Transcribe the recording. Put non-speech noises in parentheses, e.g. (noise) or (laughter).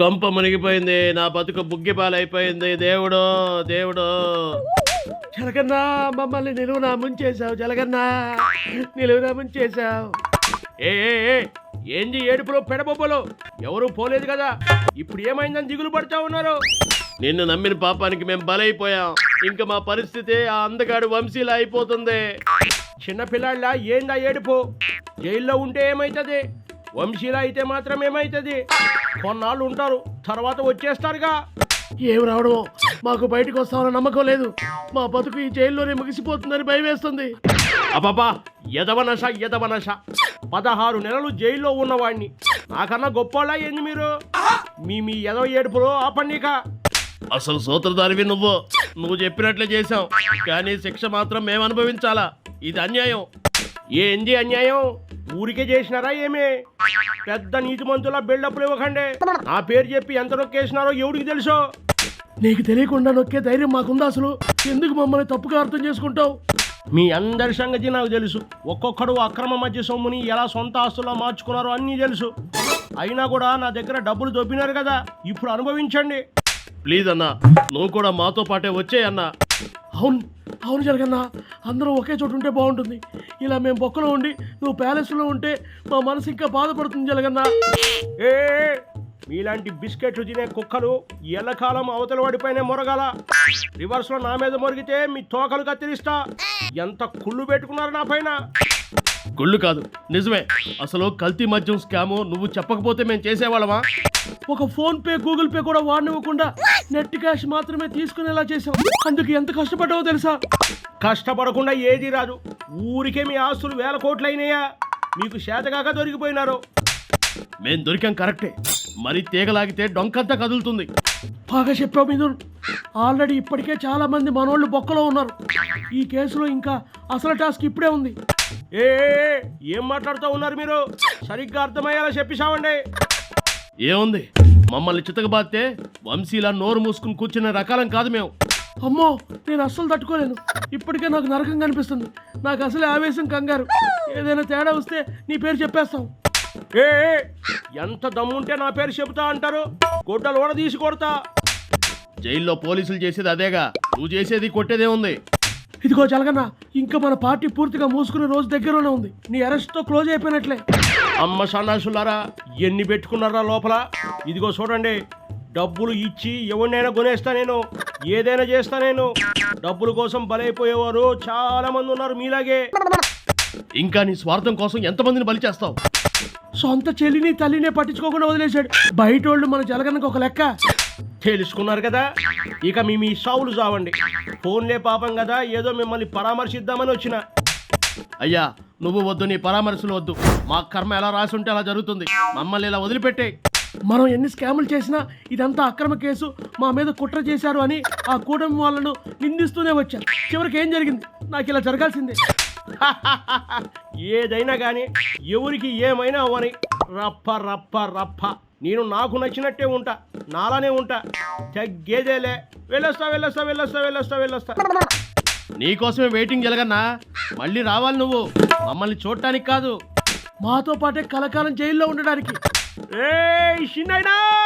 కంప మునిగిపోయింది నా బతుకు బుగ్గిపాలైపోయింది. దేవుడు దేవుడు. జలగన్నా మమ్మల్ని నిలువునా ముంచేశావు జలగన్నా. నిలువునా ముంచేశావు. ఏ ఏంది ఏడుపులో పెడబొబ్బలు? ఎవరు పోలేదు కదా. ఇప్పుడు ఏమైందని దిగులు పడతా ఉన్నారు? నిన్ను నమ్మిన పాపానికి మేము బలైపోయాం. ఇంకా మా పరిస్థితి ఆ అందగాడు వంశీలా అయిపోతుంది. చిన్నపిల్లాళ్ళ ఏందా ఏడుపు? జైల్లో ఉంటే ఏమైతుంది? వంశీలా అయితే మాత్రం ఏమైతుంది? కొన్నాళ్ళు ఉంటారు తర్వాత వచ్చేస్తారుగా. ఏం రావడమో మాకు బయటకు వస్తామన్న నమ్మకం లేదు. మా బతుకు ఈ జైల్లోనే ముగిసిపోతుందని భయం వేస్తుంది. అబాబా ఎదవనశ ఎదవనశ పదహారు నెలలు జైల్లో ఉన్నవాడిని నాకన్నా గొప్పోళ్ళ ఏంది మీరు? మీ మీ ఎదవ ఏడుపులో ఆపండిక అసలు సూత్రధారివి నువ్వు? నువ్వు చెప్పినట్లే చేశాం. కానీ శిక్ష మాత్రం మేము అనుభవించాలా ఇది అన్యాయం. ఏంది అన్యాయం? ఊరికే చేసినారా ఏమే? పెద్ద నీతి మంతుల బిల్డప్లు ఇవ్వకండి. నా పేరు చెప్పి ఎంత నొక్కేసినారో ఎవడికి తెలుసో? నీకు తెలియకుండా నొక్కే ధైర్యం మాకుందా అసలు? ఎందుకు మమ్మల్ని తప్పుగా అర్థం చేసుకుంటావు? మీ అందరి సంగతి నాకు తెలుసు. ఒక్కొక్కడు అక్రమ మధ్య సొమ్ముని ఎలా సొంత ఆస్తుల్లో మార్చుకున్నారో అన్నీ తెలుసు. అయినా కూడా నా దగ్గర డబ్బులు దొబ్బినారు కదా ఇప్పుడు అనుభవించండి. ప్లీజ్ అన్నా నువ్వు కూడా మాతో పాటే వచ్చే అన్నా. అవును. అవును జరగన్న అందరం ఒకే చోటు ఉంటే బాగుంటుంది. ఇలా మేము బొక్కలో ఉండి నువ్వు ప్యాలెస్లో ఉంటే మా మనసు ఇంకా బాధపడుతుంది జరగన్న ఏ మీలాంటి బిస్కెట్లు తినే కుక్కలు ఎల్లకాలం అవతల వాడిపైనే మొరగాల. రివర్స్లో నా మీద మొరిగితే మీ తోకలు కత్తిరిస్తా. ఎంత కుళ్ళు పెట్టుకున్నారు నా పైన? గుళ్ళు కాదు. నిజమే. అసలు కల్తీ మద్యం స్కాము నువ్వు చెప్పకపోతే మేము చేసేవాళ్ళమా? ఒక ఫోన్ పే గూగుల్ పే కూడా వాడనివ్వకుండా నెట్ క్యాష్ మాత్రమే తీసుకునేలా చేసాం అందుకు ఎంత కష్టపడ్డావో తెలుసా? కష్టపడకుండా ఏది రాదు. ఊరికే మీ ఆస్తులు వేల కోట్లయినాయా? మీకు శాతగాక దొరికిపోయినారు. మేం దొరికాం కరెక్టే. మరి తీగలాగితే డొంకంతా కదులుతుంది. బాగా చెప్పావు మిథున్. ఆల్రెడీ ఇప్పటికే చాలా మంది మనోళ్ళు బొక్కలో ఉన్నారు. ఈ కేసులో ఇంకా అసలు టాస్క్ ఇప్పుడే ఉంది. ఏ ఏ, ఏం మాట్లాడుతూ ఉన్నారు మీరు? సరిగ్గా అర్థమయ్యేలా చెప్పిసామండి ఏముంది? మమ్మల్ని చితకబాస్తే వంశీలా నోరు మూసుకుని కూర్చునే రకాలం కాదు మేము. అమ్మో నేను అస్సలు తట్టుకోలేను. ఇప్పటికే నాకు నరకం కనిపిస్తుంది. నాకు అసలే ఆవేశం కంగారు. ఏదైనా తేడా వస్తే నీ పేరు చెప్పేస్తాం. ఏ ఏ, ఎంత దమ్ముంటే నా పేరు చెబుతా అంటారు? గుడ్డలు కూడా తీసి కొడతా. జైల్లో పోలీసులు చేసేది అదేగా. నువ్వు చేసేది కొట్టేదే ఉంది. ఇదిగో జలగన్న ఇంకా మన పార్టీ పూర్తిగా మూసుకునే రోజు దగ్గరలోనే ఉంది. నీ అరెస్ట్తో క్లోజ్ అయిపోయినట్లే. అమ్మ సన్నాసులారా ఎన్ని పెట్టుకున్నారా లోపల? ఇదిగో చూడండి డబ్బులు ఇచ్చి ఎవరినైనా కొనేస్తా నేను ఏదైనా చేస్తా నేను. డబ్బుల కోసం బలైపోయేవారు చాలా మంది ఉన్నారు మీలాగే. ఇంకా నీ స్వార్థం కోసం ఎంతమందిని బలి చేస్తావు? సొంత చెల్లిని తల్లినే పట్టించుకోకుండా వదిలేశాడు. బయట వాళ్ళు మన జలగన్నకు ఒక లెక్క. తెలుసుకున్నారు కదా? ఇక మీ మీ సావులు చావండి. ఫోన్లే పాపం కదా ఏదో మిమ్మల్ని పరామర్శిద్దామని వచ్చిన. అయ్యా నువ్వు వద్దు నీ పరామర్శలు వద్దు. మా కర్మ ఎలా రాసి ఉంటే అలా జరుగుతుంది. మమ్మల్ని ఇలా వదిలిపెట్టే. మనం ఎన్ని స్కాములు చేసినా ఇదంతా అక్రమ కేసు మా మీద కుట్ర చేశారు అని ఆ కూటమి వాళ్ళను నిందిస్తూనే వచ్చారు. చివరికి ఏం జరిగింది? నాకు ఇలా జరగాల్సిందే. (laughs) ఏదైనా కానీ ఎవరికి ఏమైనా అవ్వని రప్ప రప్ప రప్ప. నేను నాకు నచ్చినట్టే ఉంటా నాలానే ఉంటా. జగ్గేదేలే వెళ్ళొస్తా వెళ్ళొస్తా వెళ్ళొస్తా వెళ్ళొస్తా వెళ్ళొస్తా. నీకోసమే వెయిటింగ్ జరగన్నా మళ్ళీ రావాలి నువ్వు. మమ్మల్ని చూడటానికి కాదు. మాతో పాటే కలకాలం జైల్లో ఉండడానికి. ఏ చిన్నైనా